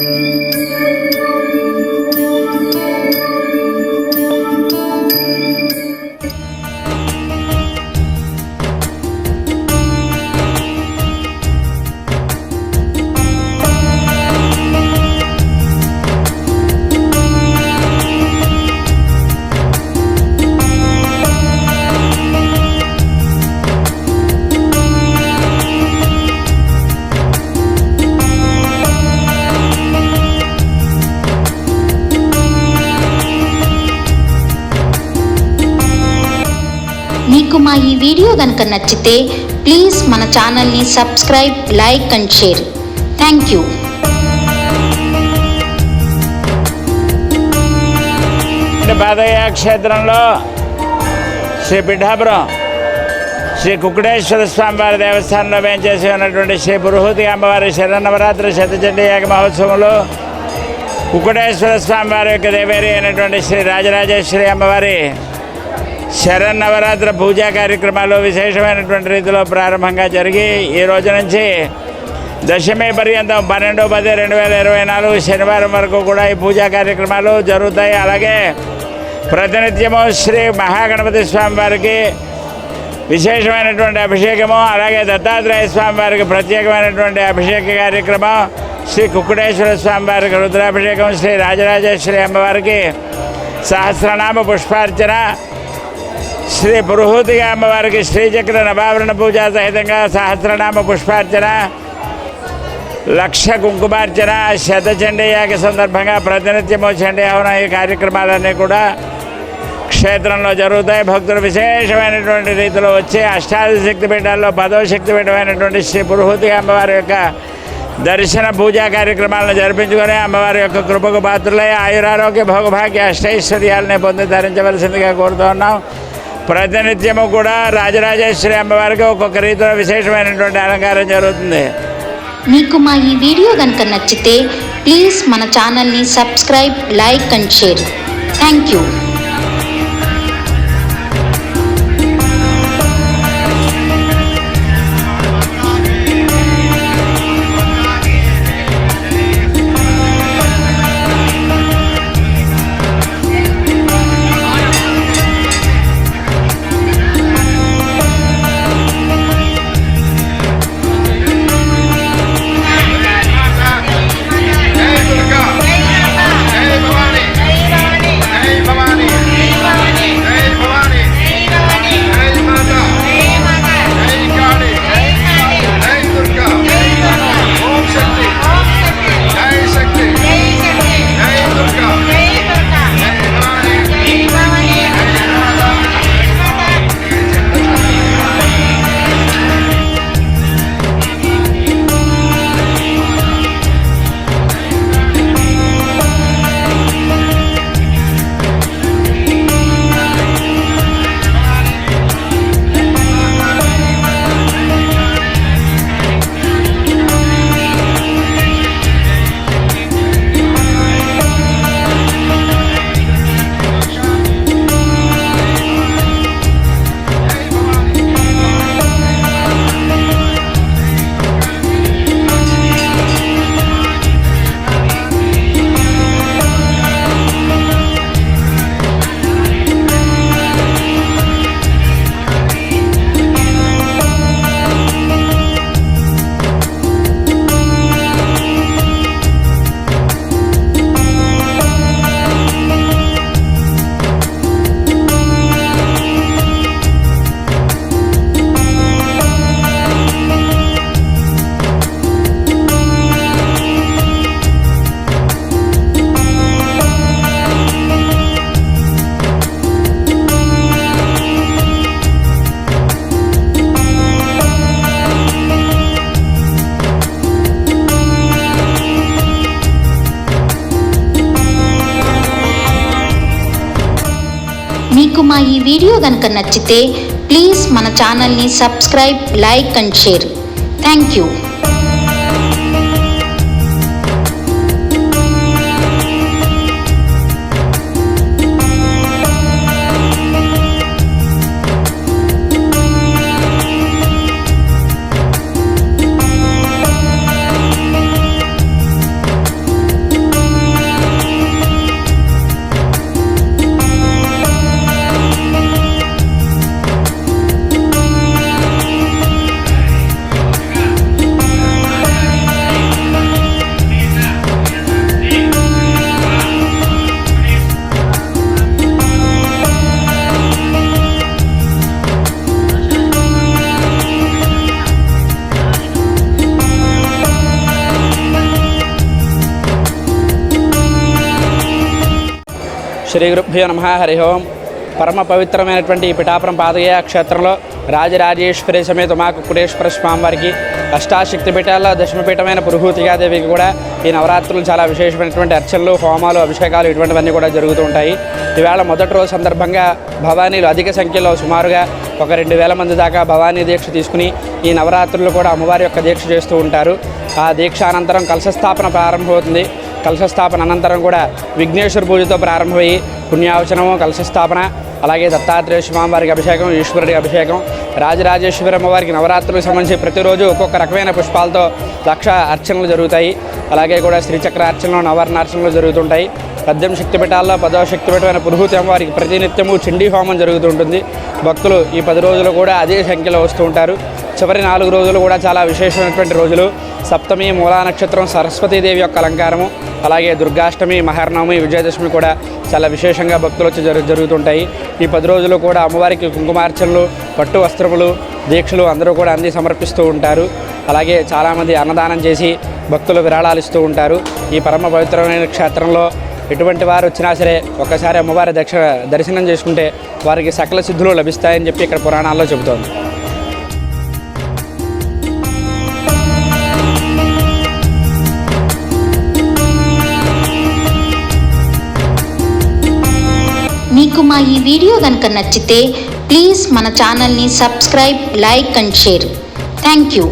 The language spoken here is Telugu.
మీకు మా ఈ వీడియో కనుక నచ్చితే ప్లీజ్ మన ఛానల్ని subscribe like and share. Thank you Padayya క్షేత్రంలో శ్రీ పిఠాపురం శ్రీ కుక్కుడేశ్వర స్వామి వారి దేవస్థానంలో వేంచేసి ఉన్నటువంటి శ్రీ పురుహూతి అమ్మవారి శరన్నవరాత్రి శతచండి యాగ మహోత్సవంలో కుక్కుడేశ్వర స్వామి వారి యొక్క దేవేరి అయినటువంటి శ్రీ రాజరాజేశ్వరి అమ్మవారి శరన్నవరాత్రి పూజా కార్యక్రమాలు విశేషమైనటువంటి రీతిలో ప్రారంభంగా జరిగి ఈ రోజు నుంచి దశమి పర్యంతం పన్నెండో పది రెండు వేల ఇరవై నాలుగు శనివారం వరకు కూడా ఈ పూజా కార్యక్రమాలు జరుగుతాయి. అలాగే ప్రతినిత్యము శ్రీ మహాగణపతి స్వామి వారికి విశేషమైనటువంటి అభిషేకము అలాగే దత్తాత్రేయ స్వామి వారికి ప్రత్యేకమైనటువంటి అభిషేక కార్యక్రమం శ్రీ కుక్కుటేశ్వర స్వామి వారికి రుద్రాభిషేకం శ్రీ రాజరాజేశ్వరి అమ్మవారికి సహస్రనామ పుష్పార్చన శ్రీ పురుహూతిగా అమ్మవారికి శ్రీచక్ర నవావరణ పూజ సహితంగా సహస్రనామ పుష్పార్చన లక్ష కుంకుమార్చన శతచండీ యాగ సందర్భంగా ప్రతినిత్యము చండీ హవన ఈ కార్యక్రమాలన్నీ కూడా క్షేత్రంలో జరుగుతాయి భక్తులు విశేషమైనటువంటి రీతిలో వచ్చి అష్టాదశ శక్తి పీఠాల్లో పదవ శక్తి పీఠమైనటువంటి శ్రీ పురుహూతి అమ్మవారి యొక్క దర్శన పూజా కార్యక్రమాలను జరిపించుకొని అమ్మవారి యొక్క కృపకు పాత్రులై ఆయురారోగ్య భోగభాగ్య అష్టైశ్వర్యాలని పొంది ధరించవలసిందిగా కోరుతూ ఉన్నాం ప్రతినిత్యము కూడా రాజరాజేశ్వరి అమ్మవారికి ఒక్కొక్క రీతిలో విశేషమైనటువంటి అలంకారం జరుగుతుంది. మీకు మా ఈ వీడియో కనుక నచ్చితే ప్లీజ్ మన ఛానల్ని subscribe like and share. Thank you. మీకు మా ఈ వీడియో కనుక నచ్చితే ప్లీజ్ మన ఛానల్ని subscribe like and share thank you Shri గురుభ్యో నమ హరి ఓం. పరమ పవిత్రమైనటువంటి ఈ పిఠాపురం పాదయ క్షేత్రంలో రాజరాజేశ్వరి సమేత మా కుకుటేశ్వర స్వామివారికి అష్టాశక్తి పీఠాల్లో దశమపీఠమైన పురుహూతికాదేవికి కూడా ఈ నవరాత్రులు చాలా విశేషమైనటువంటి అర్చనలు హోమాలు అభిషేకాలు ఇటువంటివన్నీ కూడా జరుగుతూ ఉంటాయి. ఈవేళ మొదటి రోజు సందర్భంగా భవానీలు అధిక సంఖ్యలో సుమారుగా ఒక రెండు వేల మంది దాకా భవానీ దీక్ష తీసుకుని ఈ నవరాత్రులు కూడా అమ్మవారి యొక్క దీక్ష చేస్తూ ఉంటారు. ఆ దీక్ష అనంతరం కలశస్థాపన ప్రారంభమవుతుంది. కలశస్థాపన అనంతరం కూడా విఘ్నేశ్వర పూజతో ప్రారంభమయ్యి పుణ్యావచనము కలశస్థాపన అలాగే దత్తాత్రేయ స్వామివారికి అభిషేకం ఈశ్వరుడి అభిషేకం రాజరాజేశ్వరి అమ్మవారికి నవరాత్రులకు సంబంధించి ప్రతిరోజు ఒక్కొక్క రకమైన పుష్పాలతో లక్ష అర్చనలు జరుగుతాయి. అలాగే కూడా శ్రీచక్ర అర్చనలు నవరణ అర్చనలు జరుగుతుంటాయి. పద్దెనిమిది శక్తిపీఠాల్లో పదవ శక్తిపీఠమైన పురుహూతి అమ్మవారికి ప్రతినిత్యము చండీ హోమం జరుగుతుంటుంది. భక్తులు ఈ పది రోజులు కూడా అదే సంఖ్యలో వస్తూ ఉంటారు. చివరి నాలుగు రోజులు కూడా చాలా విశేషమైనటువంటి రోజులు. సప్తమి మూలా నక్షత్రం సరస్వతీదేవి యొక్క అలంకారము అలాగే దుర్గాష్టమి మహర్నవమి విజయదశమి కూడా చాలా విశేషంగా భక్తులు వచ్చి జరు జరుగుతుంటాయి. ఈ పది రోజులు కూడా అమ్మవారికి కుంకుమార్చనలు పట్టు వస్త్రములు దీక్షలు అందరూ కూడా అంది సమర్పిస్తూ ఉంటారు. అలాగే చాలామంది అన్నదానం చేసి భక్తులు విరాళాలు ఇస్తూ ఉంటారు. ఈ పరమ పవిత్రమైన క్షేత్రంలో ఎటువంటి వారు వచ్చినా సరే ఒక్కసారి అమ్మవారి దక్ష దర్శనం చేసుకుంటే వారికి సకల సిద్ధులు లభిస్తాయని చెప్పి ఇక్కడ పురాణాల్లో చెబుతోంది. మీకు మా ఈ వీడియో కనుక నచ్చితే ప్లీజ్ మన ఛానల్ని subscribe like and share. Thank you.